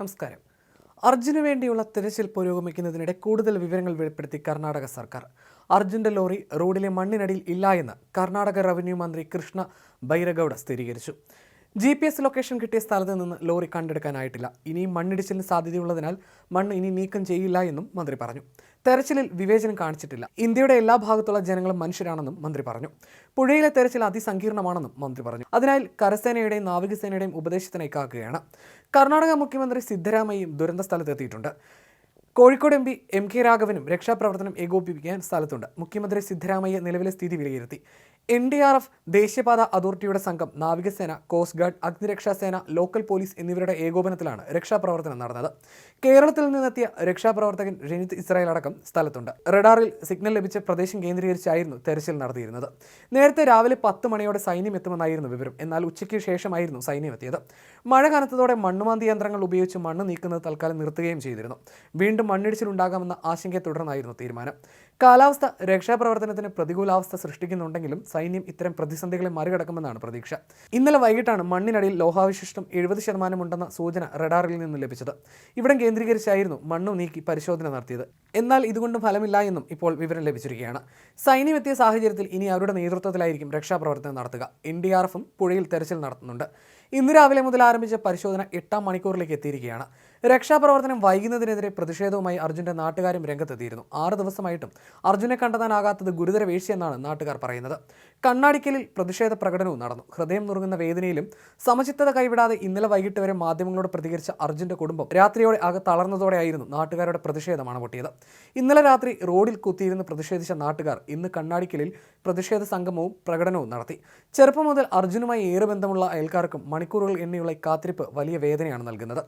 നമസ്കാരം. അർജുന് വേണ്ടിയുള്ള തിരച്ചിൽ പുരോഗമിക്കുന്നതിനിടെ കൂടുതൽ വിവരങ്ങൾ വെളിപ്പെടുത്തി കർണാടക സർക്കാർ. അർജുന്റെ ലോറി റോഡിലെ മണ്ണിനടിയിൽ ഇല്ല എന്ന് കർണാടക റവന്യൂ മന്ത്രി കൃഷ്ണ ബൈരഗൌഡ സ്ഥിരീകരിച്ചു. ജി പി എസ് ലൊക്കേഷൻ കിട്ടിയ സ്ഥലത്ത് നിന്ന് ലോറി കണ്ടെടുക്കാനായിട്ടില്ല. ഇനിയും മണ്ണിടിച്ചിലിന് സാധ്യതയുള്ളതിനാൽ മണ്ണ് ഇനി നീക്കം ചെയ്യില്ല എന്നും മന്ത്രി പറഞ്ഞു. തെരച്ചിലിൽ വിവേചനം കാണിച്ചിട്ടില്ല. ഇന്ത്യയുടെ എല്ലാ ഭാഗത്തുള്ള ജനങ്ങളും മനുഷ്യരാണെന്നും മന്ത്രി പറഞ്ഞു. പുഴയിലെ തെരച്ചിൽ അതിസങ്കീർണമാണെന്നും മന്ത്രി പറഞ്ഞു. അതിനാൽ കരസേനയുടെയും നാവികസേനയുടെയും ഉപദേശത്തിനേക്കാക്കുകയാണ്. കർണാടക മുഖ്യമന്ത്രി സിദ്ധരാമയ്യയും ദുരന്ത സ്ഥലത്തെത്തിയിട്ടുണ്ട് Kozhikode M P M K രാഘവനും രക്ഷാപ്രവർത്തനം ഏകോപിപ്പിക്കാൻ സ്ഥലത്തുണ്ട്. മുഖ്യമന്ത്രി സിദ്ധരാമയ്യ നിലവിലെ സ്ഥിതി വിലയിരുത്തി. എൻ ഡി ആർ എഫ് ദേശീയപാത അതോറിറ്റിയുടെ സംഘം നാവികസേന കോസ്റ്റ് ഗാർഡ് അഗ്നിരക്ഷാസേന ലോക്കൽ പോലീസ് എന്നിവരുടെ ഏകോപനത്തിലാണ് രക്ഷാപ്രവർത്തനം നടന്നത്. കേരളത്തിൽ നിന്നെത്തിയ രക്ഷാപ്രവർത്തകൻ രഞ്ജിത്ത് ഇസ്രായേൽ അടക്കം സ്ഥലത്തുണ്ട്. റഡാറിൽ സിഗ്നൽ ലഭിച്ച പ്രദേശം കേന്ദ്രീകരിച്ചായിരുന്നു തെരച്ചിൽ നടത്തിയിരുന്നത്. നേരത്തെ രാവിലെ പത്ത് മണിയോടെ സൈന്യം എത്തുമെന്നായിരുന്നു വിവരം. എന്നാൽ ഉച്ചയ്ക്ക് ശേഷമായിരുന്നു സൈന്യം എത്തിയത്. മഴ കനത്തതോടെ മണ്ണുമാന്തി യന്ത്രങ്ങൾ ഉപയോഗിച്ച് മണ്ണ് നീക്കുന്നത് തൽക്കാലം നിർത്തുകയും ചെയ്തിരുന്നു. വീണ്ടും മണ്ണിടിച്ചിലുണ്ടാകാമെന്ന ആശങ്കയെ തുടർന്നായിരുന്നു തീരുമാനം. കാലാവസ്ഥ രക്ഷാപ്രവർത്തനത്തിന് പ്രതികൂലാവസ്ഥ സൃഷ്ടിക്കുന്നുണ്ടെങ്കിലും സൈന്യം ഇത്തരം പ്രതിസന്ധികളെ മറികടക്കുമെന്നാണ് പ്രതീക്ഷ. ഇന്നലെ വൈകിട്ടാണ് മണ്ണിനടിയിൽ ലോഹാവിശിഷ്ടം എഴുപത് ശതമാനമുണ്ടെന്ന സൂചന റഡാറിൽ നിന്ന് ലഭിച്ചത്. ഇവിടം കേന്ദ്രീകരിച്ചായിരുന്നു മണ്ണു നീക്കി പരിശോധന നടത്തിയത്. എന്നാൽ ഇതുകൊണ്ട് ഫലമില്ല എന്നും ഇപ്പോൾ വിവരം ലഭിച്ചിരിക്കുകയാണ്. സൈന്യം എത്തിയ സാഹചര്യത്തിൽ ഇനി അവരുടെ നേതൃത്വത്തിലായിരിക്കും രക്ഷാപ്രവർത്തനം നടത്തുക. എൻ ഡി ആർ എഫും പുഴയിൽ തെരച്ചിൽ നടത്തുന്നുണ്ട്. ഇന്ന് രാവിലെ മുതൽ ആരംഭിച്ച പരിശോധന എട്ടാം മണിക്കൂറിലേക്ക് എത്തിയിരിക്കുകയാണ്. രക്ഷാപ്രവർത്തനം വൈകുന്നതിനെതിരെ പ്രതിഷേധവുമായി അർജുന്റെ നാട്ടുകാരും രംഗത്തെത്തിയിരുന്നു. ആറ് ദിവസമായിട്ടും അർജുനെ കണ്ടെത്താനാകാത്തത് ഗുരുതര വീഴ്ചയെന്നാണ് നാട്ടുകാർ പറയുന്നത്. കണ്ണാടിക്കലിൽ പ്രതിഷേധ പ്രകടനവും നടന്നു. ഹൃദയം നുറുങ്ങുന്ന വേദനയിലും സമചിത്തത കൈവിടാതെ ഇന്നലെ വൈകിട്ട് വരെ മാധ്യമങ്ങളോട് പ്രതികരിച്ച അർജുന്റെ കുടുംബം രാത്രിയോടെ ആകെ തളർന്നതോടെയായിരുന്നു നാട്ടുകാരുടെ പ്രതിഷേധമാണ് പൊട്ടിയത് ഇന്നലെ രാത്രി റോഡിൽ കുത്തിയിരുന്ന് പ്രതിഷേധിച്ച നാട്ടുകാർ ഇന്ന് കണ്ണാടിക്കലിൽ പ്രതിഷേധ സംഗമവും പ്രകടനവും നടത്തി. ചെറുപ്പം മുതൽ അർജുനുമായി ഏറെ ബന്ധമുള്ള അയൽക്കാർക്കും മണിക്കൂറുകൾ എണ്ണിയുള്ള കാത്തിരിപ്പ് വലിയ വേദനയാണ് നൽകുന്നത്.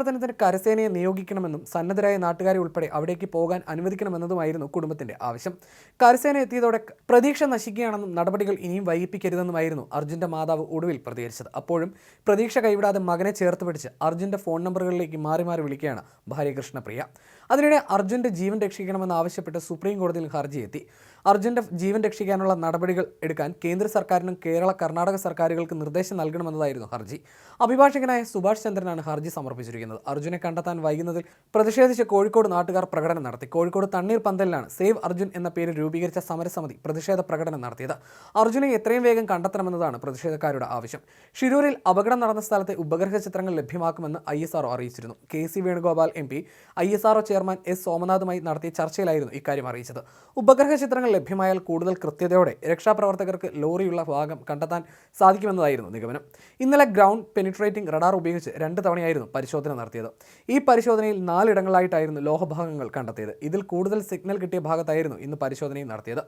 രക്ഷാപ്രവർത്തനത്തിന് കരസേനയെ നിയോഗിക്കണമെന്നും സന്നദ്ധരായ നാട്ടുകാരെ ഉൾപ്പെടെ അവിടേക്ക് പോകാൻ അനുവദിക്കണമെന്നതുമായിരുന്നു കുടുംബത്തിന്റെ ആവശ്യം. കരസേന എത്തിയതോടെ പ്രതീക്ഷ നശിക്കുകയാണെന്നും നടപടികൾ ഇനിയും വൈകിപ്പിക്കരുതെന്നുമായിരുന്നു അർജുന്റെ മാതാവ് ഒടുവിൽ പ്രതികരിച്ചത്. അപ്പോഴും പ്രതീക്ഷ കൈവിടാതെ മകനെ ചേർത്ത് പിടിച്ച് അർജുന്റെ ഫോൺ നമ്പറുകളിലേക്ക് മാറി മാറി വിളിക്കുകയാണ് ഭാര്യ കൃഷ്ണപ്രിയ അതിനിടെ അർജുന്റെ ജീവൻ രക്ഷിക്കണമെന്ന് ആവശ്യപ്പെട്ട് സുപ്രീം കോടതിയിൽ ഹർജി അർജുന്റെ ജീവൻ രക്ഷിക്കാനുള്ള നടപടികൾ എടുക്കാൻ കേന്ദ്ര സർക്കാരിനും കേരള കർണാടക സർക്കാരുകൾക്ക് നിർദ്ദേശം നൽകണമെന്നതായിരുന്നു ഹർജി. അഭിഭാഷകനായ സുഭാഷ് ചന്ദ്രനാണ് ഹർജി സമർപ്പിച്ചിരിക്കുന്നത്. അർജുനെ കണ്ടെത്താൻ വൈകുന്നതിൽ പ്രതിഷേധിച്ച് കോഴിക്കോട് നാട്ടുകാർ പ്രകടനം നടത്തി. കോഴിക്കോട് തണ്ണീർ പന്തലിലാണ് സേവ് അർജുൻ എന്ന പേരിൽ രൂപീകരിച്ച സമരസമിതി പ്രതിഷേധ പ്രകടനം നടത്തിയത്. അർജുനെ എത്രയും വേഗം കണ്ടെത്തണമെന്നതാണ് പ്രതിഷേധക്കാരുടെ ആവശ്യം. ഷിരൂരിൽ അപകടം നടന്ന സ്ഥലത്തെ ഉപഗ്രഹ ചിത്രങ്ങൾ ലഭ്യമാക്കുമെന്ന് ഐ എസ് ആർഒ അറിയിച്ചിരുന്നു. K C Venugopal M P I S RO chairman S സോമനാഥുമായി നടത്തിയ ചർച്ചയിലായിരുന്നു ഇക്കാര്യം അറിയിച്ചത്. ഉപഗ്രഹ ചിത്രങ്ങൾ ലഭ്യമായാൽ കൂടുതൽ കൃത്യതയോടെ രക്ഷാപ്രവർത്തകർക്ക് ലോറിയുള്ള ഭാഗം കണ്ടെത്താൻ സാധിക്കുമെന്നതായിരുന്നു നിഗമനം. ഇന്നലെ ഗ്രൗണ്ട് പെനിട്രേറ്റിംഗ് റഡാർ ഉപയോഗിച്ച് രണ്ട് തവണയായിരുന്നു പരിശോധന നടത്തിയത്. ഈ പരിശോധനയിൽ നാലിടങ്ങളായിട്ടായിരുന്നു ലോഹഭാഗങ്ങൾ കണ്ടെത്തിയത്. ഇതിൽ കൂടുതൽ സിഗ്നൽ കിട്ടിയ ഭാഗത്തായിരുന്നു ഇന്ന് പരിശോധനയും നടത്തിയത്.